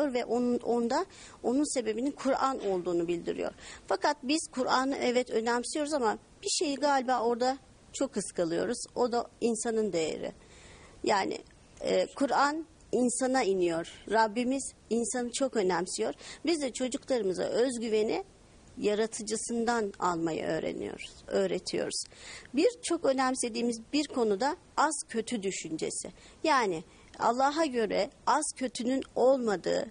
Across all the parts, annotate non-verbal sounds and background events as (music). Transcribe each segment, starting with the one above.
ve onun, onda onun sebebinin Kur'an olduğunu bildiriyor. Fakat biz Kur'an'ı evet önemsiyoruz ama bir şeyi galiba orada çok ıskalıyoruz. O da insanın değeri. Yani e, Kur'an insana iniyor. Rabbimiz insanı çok önemsiyor. Biz de çocuklarımıza özgüveni yaratıcısından almayı öğreniyoruz, öğretiyoruz. Bir çok önemsediğimiz bir konuda az kötü düşüncesi. Yani Allah'a göre az kötünün olmadığı,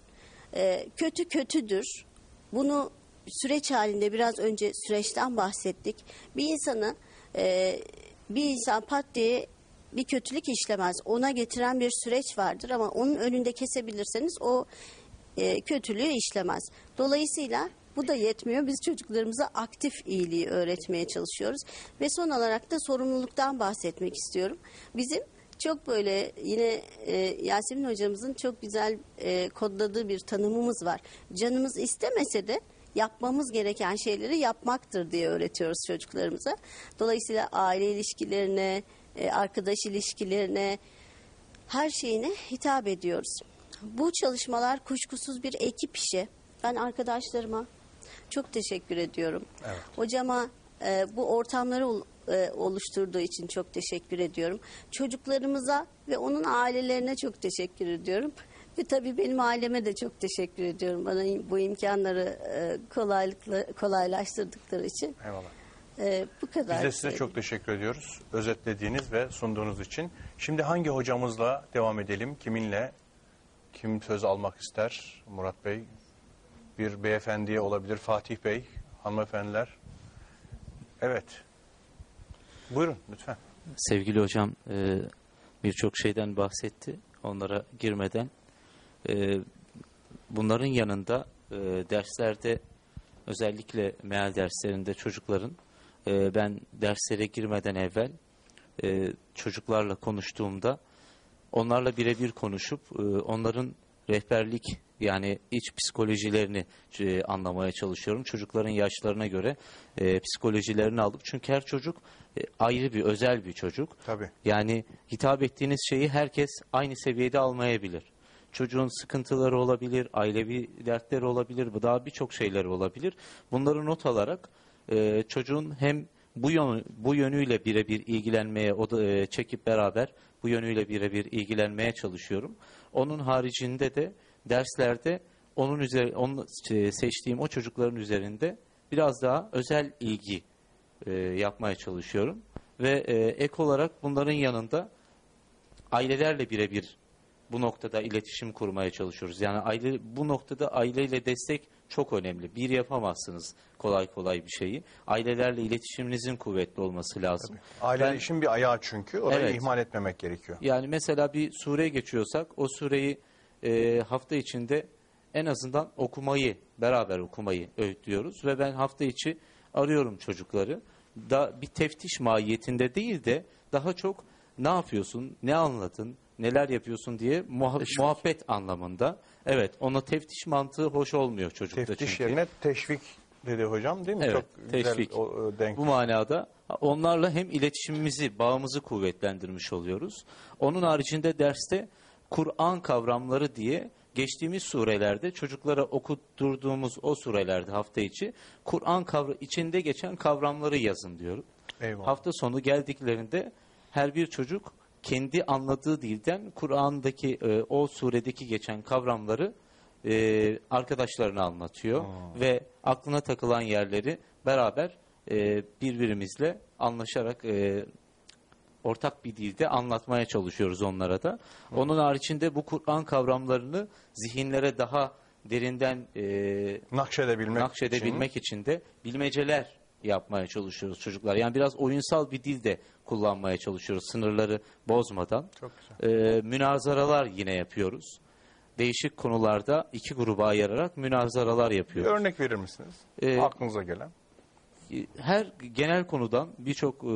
e, kötü kötüdür. Bunu süreç halinde biraz önce süreçten bahsettik. Bir insanı e, bir insan pat diye bir kötülük işlemez. Ona getiren bir süreç vardır ama onun önünde kesebilirseniz o e, kötülüğü işlemez. Dolayısıyla bu da yetmiyor. Biz çocuklarımıza aktif iyiliği öğretmeye çalışıyoruz. Ve son olarak da sorumluluktan bahsetmek istiyorum. Bizim çok böyle yine e, Yasemin hocamızın çok güzel e, kodladığı bir tanımımız var. Canımız istemese de yapmamız gereken şeyleri yapmaktır diye öğretiyoruz çocuklarımıza. Dolayısıyla aile ilişkilerine, e, arkadaş ilişkilerine, her şeyine hitap ediyoruz. Bu çalışmalar kuşkusuz bir ekip işi. Ben arkadaşlarıma çok teşekkür ediyorum. Evet. Hocama e, bu ortamları e, oluşturduğu için çok teşekkür ediyorum. Çocuklarımıza ve onun ailelerine çok teşekkür ediyorum. Ve tabii benim aileme de çok teşekkür ediyorum. Bana bu imkanları e, kolaylıkla kolaylaştırdıkları için. Eyvallah. E, bu kadar. Biz de size çok teşekkür ediyoruz. Özetlediğiniz ve sunduğunuz için. Şimdi hangi hocamızla devam edelim? Kiminle? Kim söz almak ister? Murat Bey. Bir beyefendiye olabilir. Fatih Bey. Hanımefendiler. Evet. Buyurun lütfen. Sevgili hocam e, birçok şeyden bahsetti. Onlara girmeden e, bunların yanında e, derslerde özellikle meal derslerinde çocukların e, ben derslere girmeden evvel e, çocuklarla konuştuğumda onlarla birebir konuşup e, onların rehberlik yani iç psikolojilerini e, anlamaya çalışıyorum. Çocukların yaşlarına göre e, psikolojilerini alıp çünkü her çocuk e, ayrı bir özel bir çocuk. Tabii. Yani hitap ettiğiniz şeyi herkes aynı seviyede almayabilir. Çocuğun sıkıntıları olabilir, ailevi dertleri olabilir, bu daha birçok şeyler olabilir. Bunları not alarak e, çocuğun hem bu yönü, bu yönüyle birebir ilgilenmeye o da, e, çekip beraber bu yönüyle birebir ilgilenmeye çalışıyorum. Onun haricinde de derslerde onun üzeri, onun e, seçtiğim o çocukların üzerinde biraz daha özel ilgi e, yapmaya çalışıyorum. Ve e, ek olarak bunların yanında ailelerle birebir bu noktada iletişim kurmaya çalışıyoruz. Yani aile bu noktada aileyle destek çok önemli. Bir yapamazsınız kolay kolay bir şeyi. Ailelerle iletişiminizin kuvvetli olması lazım. Ailenin Ben- işin bir ayağı çünkü. Orayı Evet. ihmal etmemek gerekiyor. Yani mesela bir sure geçiyorsak o sureyi e, hafta içinde en azından okumayı, beraber okumayı öğütlüyoruz. Ve ben hafta içi arıyorum çocukları. Da bir teftiş mahiyetinde değil de daha çok ne yapıyorsun, ne anladın, neler yapıyorsun diye muha- muhabbet anlamında. Evet, ona teftiş mantığı hoş olmuyor çocukta Teftiş çünkü. yerine teşvik dedi hocam değil mi? Evet, Çok güzel teşvik. o, o denk. Bu manada onlarla hem iletişimimizi, bağımızı kuvvetlendirmiş oluyoruz. Onun haricinde derste Kur'an kavramları diye geçtiğimiz surelerde çocuklara okutturduğumuz o surelerde hafta içi Kur'an kavra içinde geçen kavramları yazın diyorum. Eyvallah. Hafta sonu geldiklerinde her bir çocuk kendi anladığı dilden Kur'an'daki e, o suredeki geçen kavramları e, arkadaşlarına anlatıyor ve aklına takılan yerleri beraber e, birbirimizle anlaşarak e, ortak bir dilde anlatmaya çalışıyoruz onlara da. Onun haricinde bu Kur'an kavramlarını zihinlere daha derinden e, Nakşedebilmek, nakşedebilmek için de bilmeceler yapmaya çalışıyoruz çocuklar. Yani biraz oyunsal bir dil de kullanmaya çalışıyoruz sınırları bozmadan. Çok güzel. Ee, münazaralar yine yapıyoruz. Değişik konularda iki gruba ayırarak münazaralar Bir yapıyoruz. örnek verir misiniz? Ee, Aklınıza gelen. Her genel konudan birçok e,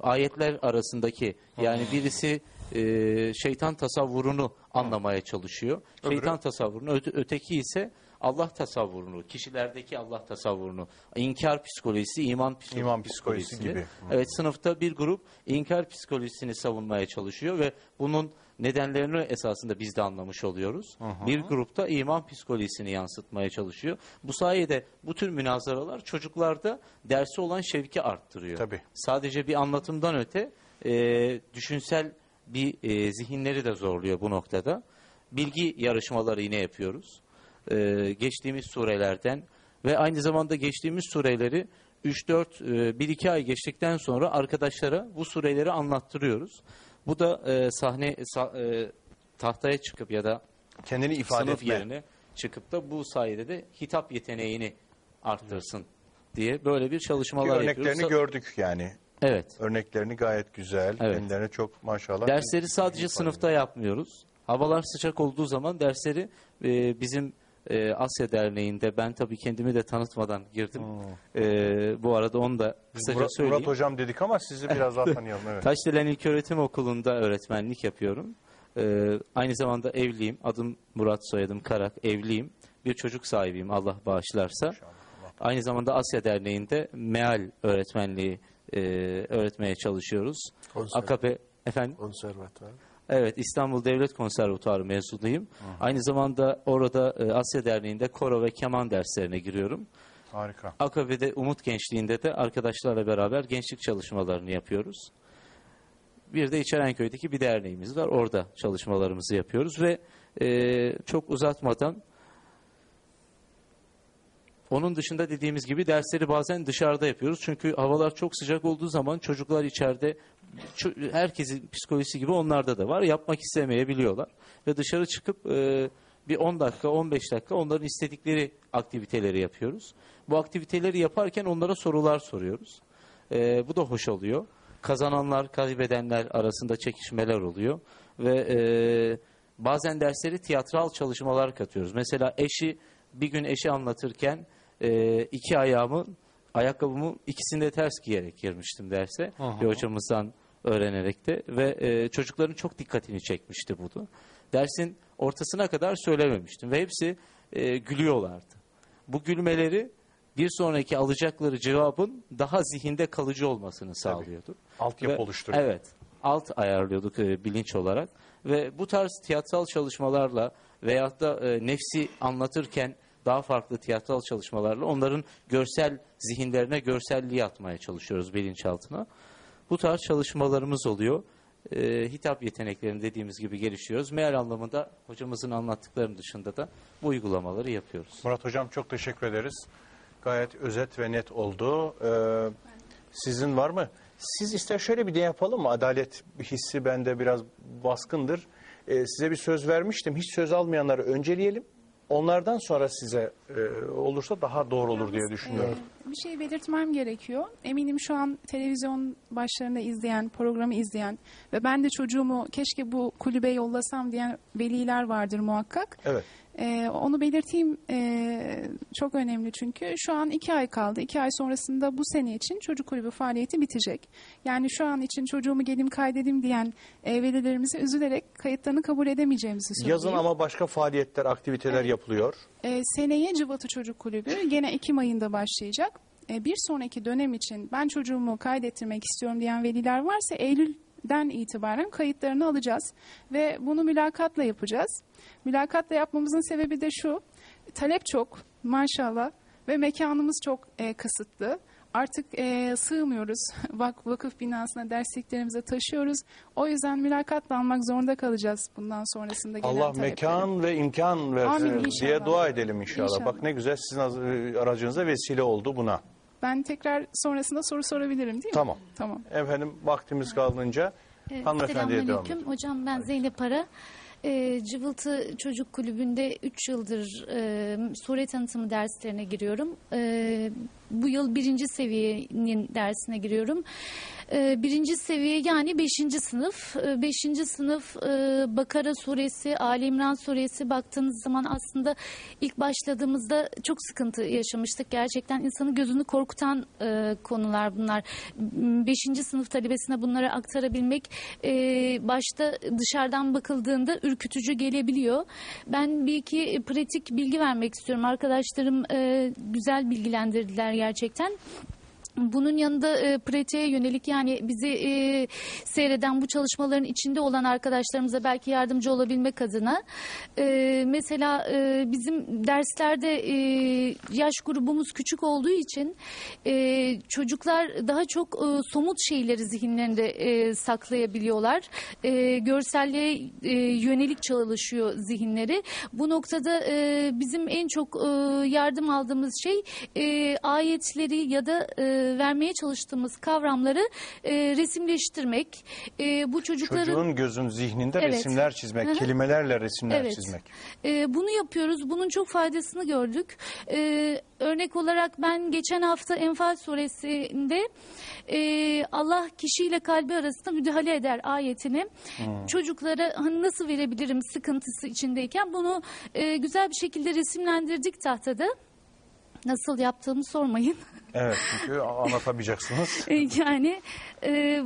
ayetler arasındaki yani birisi e, şeytan tasavvurunu anlamaya çalışıyor. Öbürü? Şeytan tasavvurunu, öte- öteki ise Allah tasavvurunu, kişilerdeki Allah tasavvurunu, inkar psikolojisi, iman, psiko- İman psikolojisi gibi. Hı. Evet sınıfta bir grup inkar psikolojisini savunmaya çalışıyor ve bunun nedenlerini esasında biz de anlamış oluyoruz. Bir grupta iman psikolojisini yansıtmaya çalışıyor. Bu sayede bu tür münazaralar çocuklarda dersi olan şevki arttırıyor. Tabii. Sadece bir anlatımdan öte e, düşünsel bir e, zihinleri de zorluyor bu noktada. Bilgi yarışmaları yine yapıyoruz. E, geçtiğimiz surelerden ve aynı zamanda geçtiğimiz sureleri 3-4, 1-2 ay geçtikten sonra arkadaşlara bu sureleri anlattırıyoruz. Bu da e, sahne sa- e, tahtaya çıkıp ya da Kendini ifade sınıf etme. yerine çıkıp da bu sayede de hitap yeteneğini arttırsın diye böyle bir Ki çalışmalar örneklerini yapıyoruz. gördük yani. Evet. Örneklerini gayet güzel. Evet. Kendilerine çok maşallah. Dersleri sadece sınıfta yapmıyoruz. Havalar sıcak olduğu zaman dersleri e, bizim e, Asya Derneği'nde ben tabii kendimi de tanıtmadan girdim. E, bu arada onu da kısaca Murat, söyleyeyim. Murat Hocam dedik ama sizi biraz daha (laughs) tanıyalım. Evet. Taşdelen İlköğretim Okulu'nda öğretmenlik yapıyorum. Ee, aynı zamanda evliyim. Adım Murat, soyadım Karak. Evliyim. Bir çocuk sahibiyim Allah bağışlarsa. Aynı zamanda Asya Derneği'nde meal öğretmenliği e, öğretmeye çalışıyoruz. Konser- AKP efendim Konservatuvar. Evet İstanbul Devlet Konservatuarı mezunuyum. Aynı zamanda orada e, Asya Derneği'nde koro ve keman derslerine giriyorum. Harika. AKB'de Umut Gençliği'nde de arkadaşlarla beraber gençlik çalışmalarını yapıyoruz. Bir de İçerenköy'deki bir derneğimiz var. Orada çalışmalarımızı yapıyoruz ve e, çok uzatmadan onun dışında dediğimiz gibi dersleri bazen dışarıda yapıyoruz. Çünkü havalar çok sıcak olduğu zaman çocuklar içeride herkesin psikolojisi gibi onlarda da var. Yapmak istemeyebiliyorlar. Ve dışarı çıkıp e, bir 10 dakika 15 dakika onların istedikleri aktiviteleri yapıyoruz. Bu aktiviteleri yaparken onlara sorular soruyoruz. E, bu da hoş oluyor. Kazananlar, kaybedenler arasında çekişmeler oluyor. Ve e, bazen dersleri tiyatral çalışmalar katıyoruz. Mesela eşi bir gün eşi anlatırken e, iki ayağımın ayakkabımı ikisini de ters giyerek girmiştim derse. Bir hocamızdan öğrenerek de ve e, çocukların çok dikkatini çekmişti bu da. Dersin ortasına kadar söylememiştim ve hepsi e, gülüyorlardı. Bu gülmeleri bir sonraki alacakları cevabın daha zihinde kalıcı olmasını sağlıyordu. Altyapı oluşturuyor. Evet. Alt ayarlıyorduk e, bilinç olarak. Ve bu tarz tiyatral çalışmalarla veyahut da e, nefsi anlatırken daha farklı tiyatral çalışmalarla onların görsel zihinlerine görselliği atmaya çalışıyoruz bilinçaltına. Bu tarz çalışmalarımız oluyor. E, hitap yeteneklerini dediğimiz gibi geliştiriyoruz. Meal anlamında hocamızın anlattıklarının dışında da bu uygulamaları yapıyoruz. Murat Hocam çok teşekkür ederiz. Gayet özet ve net oldu. Ee, sizin var mı? Siz ister şöyle bir de yapalım mı? Adalet hissi bende biraz baskındır. Ee, size bir söz vermiştim. Hiç söz almayanları önceleyelim. Onlardan sonra size e, olursa daha doğru olur diye düşünüyorum. Ee, bir şey belirtmem gerekiyor. Eminim şu an televizyon başlarında izleyen, programı izleyen ve ben de çocuğumu keşke bu kulübe yollasam diyen veliler vardır muhakkak. Evet. Ee, onu belirteyim ee, çok önemli çünkü şu an iki ay kaldı. İki ay sonrasında bu sene için çocuk kulübü faaliyeti bitecek. Yani şu an için çocuğumu gelim kaydedim diyen e, velilerimize üzülerek kayıtlarını kabul edemeyeceğimizi söyleyeyim. Yazın ama başka faaliyetler, aktiviteler yapılıyor. E, seneye Cıvatı Çocuk Kulübü gene Ekim ayında başlayacak. E, bir sonraki dönem için ben çocuğumu kaydettirmek istiyorum diyen veliler varsa Eylül'den itibaren kayıtlarını alacağız. Ve bunu mülakatla yapacağız. Mülakatla yapmamızın sebebi de şu. Talep çok maşallah ve mekanımız çok e, kısıtlı. Artık e, sığmıyoruz. (laughs) Vak vakıf binasına dersliklerimize taşıyoruz. O yüzden mülakatla almak zorunda kalacağız bundan sonrasında gelen Allah talepleri. mekan ve imkan versin Amin, diye dua edelim inşallah. İnşallah. Bak ne güzel sizin az- aracınıza vesile oldu buna. Ben tekrar sonrasında soru sorabilirim değil mi? Tamam. Tamam. Efendim vaktimiz kaldığınca Evet, hanımefendiye devam edelim. Hocam ben Zeynep Ara. Ee, Cıvıltı Çocuk Kulübü'nde 3 yıldır e, sure tanıtımı derslerine giriyorum. E, bu yıl birinci seviyenin dersine giriyorum. E, birinci seviye yani beşinci sınıf. E, beşinci sınıf e, Bakara suresi, Ali İmran suresi baktığınız zaman aslında ilk başladığımızda çok sıkıntı yaşamıştık. Gerçekten insanın gözünü korkutan e, konular bunlar. Beşinci sınıf talebesine bunları aktarabilmek e, başta dışarıdan bakıldığında ürkütücü gelebiliyor. Ben bir iki pratik bilgi vermek istiyorum. Arkadaşlarım güzel bilgilendirdiler gerçekten. Bunun yanında e, pratiğe yönelik yani bizi e, seyreden bu çalışmaların içinde olan arkadaşlarımıza belki yardımcı olabilmek adına e, mesela e, bizim derslerde e, yaş grubumuz küçük olduğu için e, çocuklar daha çok e, somut şeyleri zihinlerinde e, saklayabiliyorlar. E, görselliğe e, yönelik çalışıyor zihinleri. Bu noktada e, bizim en çok e, yardım aldığımız şey e, ayetleri ya da e, vermeye çalıştığımız kavramları e, resimleştirmek. E, bu çocukların Çocuğun gözün zihninde Evet. resimler çizmek, Hı hı. kelimelerle resimler Evet. çizmek. Ee, bunu yapıyoruz. Bunun çok faydasını gördük. Ee, örnek olarak ben geçen hafta Enfal suresinde e, Allah kişiyle kalbi arasında müdahale eder ayetini çocuklara hani nasıl verebilirim sıkıntısı içindeyken bunu e, güzel bir şekilde resimlendirdik tahtada. Nasıl yaptığımı sormayın. Evet çünkü anlatamayacaksınız. (laughs) E, Yani e,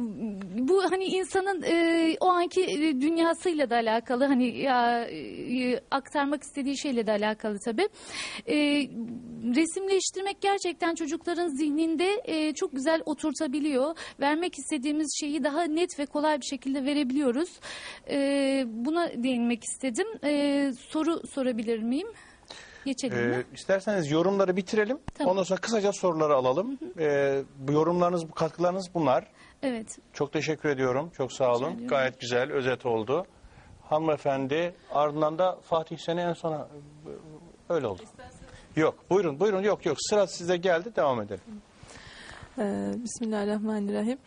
bu hani insanın e, o anki e, dünyasıyla da alakalı hani ya e, aktarmak istediği şeyle de alakalı tabii. E, resimleştirmek gerçekten çocukların zihninde e, çok güzel oturtabiliyor. Vermek istediğimiz şeyi daha net ve kolay bir şekilde verebiliyoruz. E, buna değinmek istedim. E, soru sorabilir miyim? Geçelim mi? Ee, isterseniz yorumları bitirelim. Tamam. Ondan sonra kısaca soruları alalım. Ee, bu yorumlarınız, bu katkılarınız bunlar. Evet. Çok teşekkür ediyorum. Çok sağ olun. ediyorum. Gayet güzel, özet oldu. Hanımefendi ardından da Fatih seni en sona öyle oldu. Yok buyurun buyurun yok yok sıra size geldi devam edelim. Ee, Bismillahirrahmanirrahim.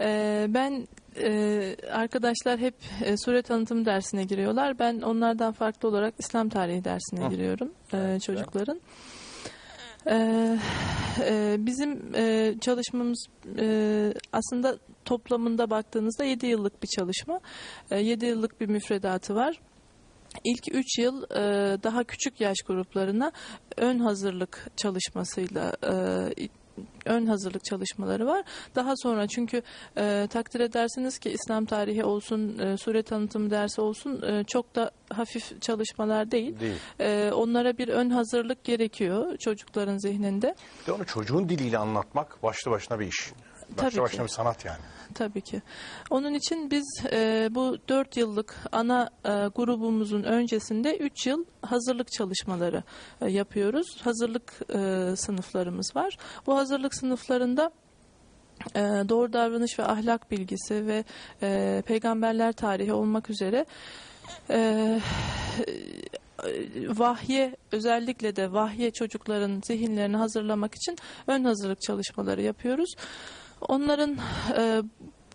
Ee, ben e, arkadaşlar hep e, sure tanıtım dersine giriyorlar. Ben onlardan farklı olarak İslam tarihi dersine Hı. giriyorum e, çocukların. Ee, e, bizim e, çalışmamız e, aslında toplamında baktığınızda 7 yıllık bir çalışma. 7 yıllık bir müfredatı var. İlk 3 yıl e, daha küçük yaş gruplarına ön hazırlık çalışmasıyla e, ön hazırlık çalışmaları var. Daha sonra çünkü e, takdir edersiniz ki İslam tarihi olsun, e, sure tanıtım dersi olsun e, çok da hafif çalışmalar değil. Değil. E, onlara bir ön hazırlık gerekiyor çocukların zihninde. Bir de onu çocuğun diliyle anlatmak başlı başına bir iş. Başlı Tabii ki. başına bir sanat yani. Tabii ki. Onun için biz e, bu 4 yıllık ana e, grubumuzun öncesinde 3 yıl hazırlık çalışmaları e, yapıyoruz. Hazırlık e, sınıflarımız var. Bu hazırlık sınıflarında e, doğru davranış ve ahlak bilgisi ve e, peygamberler tarihi olmak üzere e, vahye özellikle de vahye çocukların zihinlerini hazırlamak için ön hazırlık çalışmaları yapıyoruz. Onların e,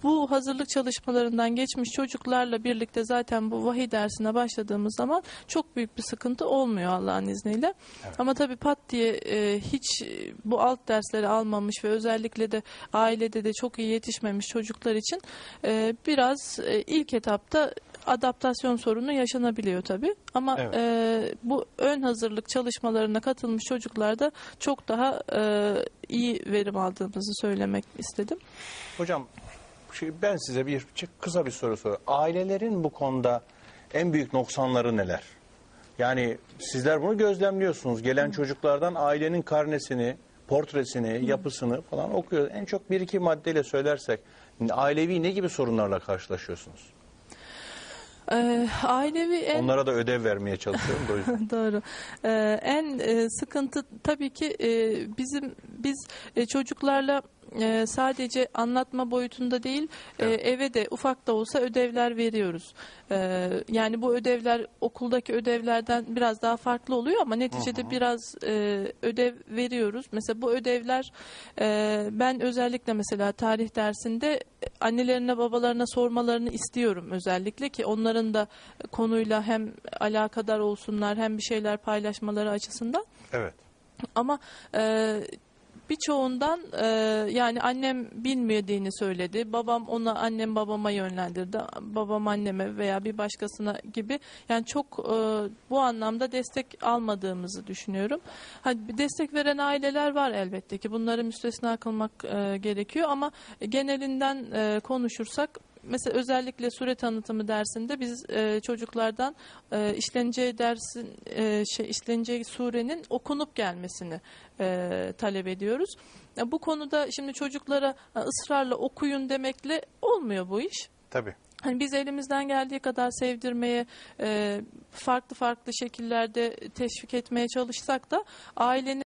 bu hazırlık çalışmalarından geçmiş çocuklarla birlikte zaten bu vahiy dersine başladığımız zaman çok büyük bir sıkıntı olmuyor Allah'ın izniyle. Ama tabii pat diye e, hiç e, bu alt dersleri almamış ve özellikle de ailede de çok iyi yetişmemiş çocuklar için e, biraz e, ilk etapta adaptasyon sorunu yaşanabiliyor tabii. Ama Evet. e, bu ön hazırlık çalışmalarına katılmış çocuklarda çok daha e, iyi verim aldığımızı söylemek istedim. Hocam ben size bir kısa bir soru soruyorum. Ailelerin bu konuda en büyük noksanları neler? Yani sizler bunu gözlemliyorsunuz. Gelen çocuklardan ailenin karnesini, portresini, yapısını falan okuyor. En çok bir iki maddeyle söylersek ailevi ne gibi sorunlarla karşılaşıyorsunuz? E, ailevi en Onlara da ödev vermeye çalışıyorum da o yüzden. (laughs) Doğru. Ee, en e, sıkıntı tabii ki e, bizim biz e, çocuklarla e, sadece anlatma boyutunda değil e, eve de ufak da olsa ödevler veriyoruz. E, yani bu ödevler okuldaki ödevlerden biraz daha farklı oluyor ama neticede biraz e, ödev veriyoruz. Mesela bu ödevler e, ben özellikle mesela tarih dersinde annelerine babalarına sormalarını istiyorum özellikle ki onların da konuyla hem alakadar olsunlar hem bir şeyler paylaşmaları açısından. Evet. Ama e, birçoğundan e, yani annem bilmediğini söyledi. Babam ona annem babama yönlendirdi. Babam anneme veya bir başkasına gibi. Yani çok e, bu anlamda destek almadığımızı düşünüyorum. Hani destek veren aileler var elbette ki. Bunları müstesna kılmak e, gerekiyor ama genelinden e, konuşursak mesela özellikle sure tanıtımı dersinde biz e, çocuklardan e, işleneceği dersin e, şey işleneceği surenin okunup gelmesini e, talep ediyoruz. Ya bu konuda şimdi çocuklara e, ısrarla okuyun demekle olmuyor bu iş. Tabii. Hani biz elimizden geldiği kadar sevdirmeye, e, farklı farklı şekillerde teşvik etmeye çalışsak da ailenin